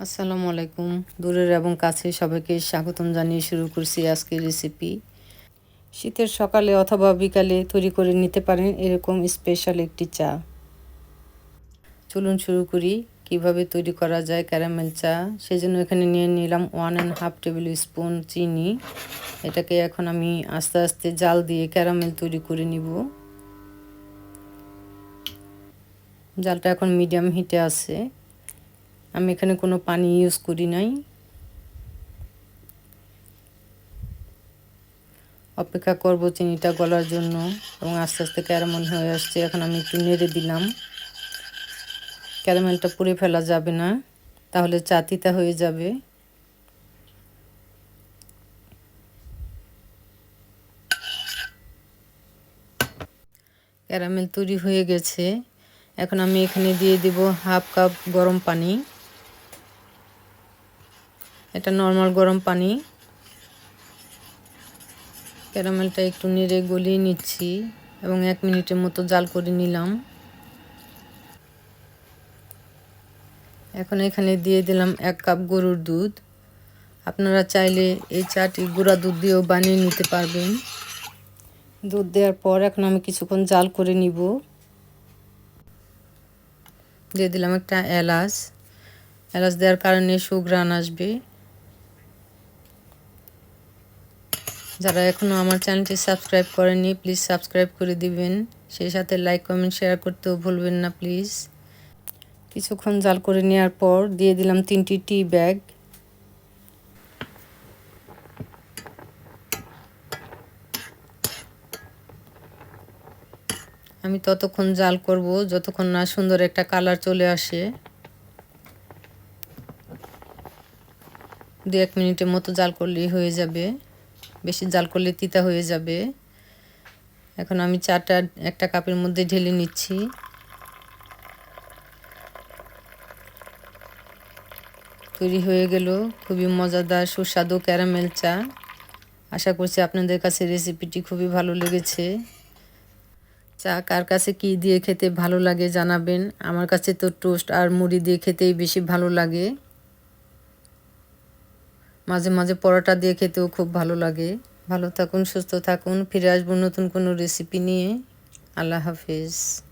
আসসালামু আলাইকুম। দূরের এবং কাছে সবাইকে স্বাগতম জানিয়ে শুরু করছি আজকের রেসিপি শীতের সকালে অথবা বিকালে তৈরি করে নিতে পারেন এরকম স্পেশাল একটি চা। চলুন শুরু করি, কীভাবে তৈরি করা যায় ক্যারামেল চা। সেজন্য এখানে নিয়ে নিলাম one and half table spoon চিনি। এটাকে এখন আমি আস্তে আস্তে জাল দিয়ে ক্যারামেল তৈরি করে নিব। জালটা এখন মিডিয়াম হিটে আছে। আমি এখানে কোনো পানি ইউজ করি নাই। অপেক্ষা করব চিনিটা গলার জন্য এবং আস্তে আস্তে ক্যারামেল হয়ে আসছে। এখন আমি একটু নেড়ে দিলাম। ক্যারামেলটা পুড়ে ফেলা যাবে না, তাহলে চাতিতা হয়ে যাবে। ক্যারামেল তৈরি হয়ে গেছে। এখন আমি এখানে দিয়ে দিব হাফ কাপ গরম পানি। এটা নর্মাল গরম পানি। ক্যারামেলটা একটু নেড়ে গলিয়ে নিচ্ছি এবং এক মিনিটের মতো জাল করে নিলাম। এখন এখানে দিয়ে দিলাম এক কাপ গরুর দুধ। আপনারা চাইলে এই চাটি গুঁড়া দুধ দিয়েও বানিয়ে নিতে পারবেন। দুধ দেওয়ার পর এখন আমি কিছুক্ষণ জাল করে নিব। দিয়ে দিলাম একটা এলাচ। এলাচ দেওয়ার কারণে সুগ্রান আসবে। যারা এখনও আমার চ্যানেলটি সাবস্ক্রাইব করেনি প্লিজ সাবস্ক্রাইব করে দিবেন। সেই সাথে লাইক কমেন্ট শেয়ার করতেও ভুলবেন না প্লিজ কিছুক্ষণ জাল করে নেওয়ার পর দিয়ে দিলাম তিনটি টি ব্যাগ আমি ততক্ষণ জাল করব, যতক্ষণ না সুন্দর একটা কালার চলে আসে। দু এক মিনিটের মতো জাল করলেই হয়ে যাবে। বেশি জাল করলে তিতা হয়ে যাবে। এখন আমি চাটা একটা কাপের মধ্যে ঢেলে নিচ্ছি। তৈরি হয়ে গেল খুবই মজাদার, সুস্বাদু ক্যারামেল চা। আশা করছি আপনাদের কাছে রেসিপিটি খুবই ভালো লেগেছে। চা কার কাছে কি দিয়ে খেতে ভালো লাগে জানাবেন। আমার কাছে তো টোস্ট আর মুড়ি দিয়ে খেতেই বেশি ভালো লাগে। মাঝে মাঝে পরোটা দিয়ে খেতেও খুব ভালো লাগে। ভালো থাকুন, সুস্থ থাকুন, ফিরে আসব নতুন কোনো রেসিপি নিয়ে। আল্লাহ হাফিজ।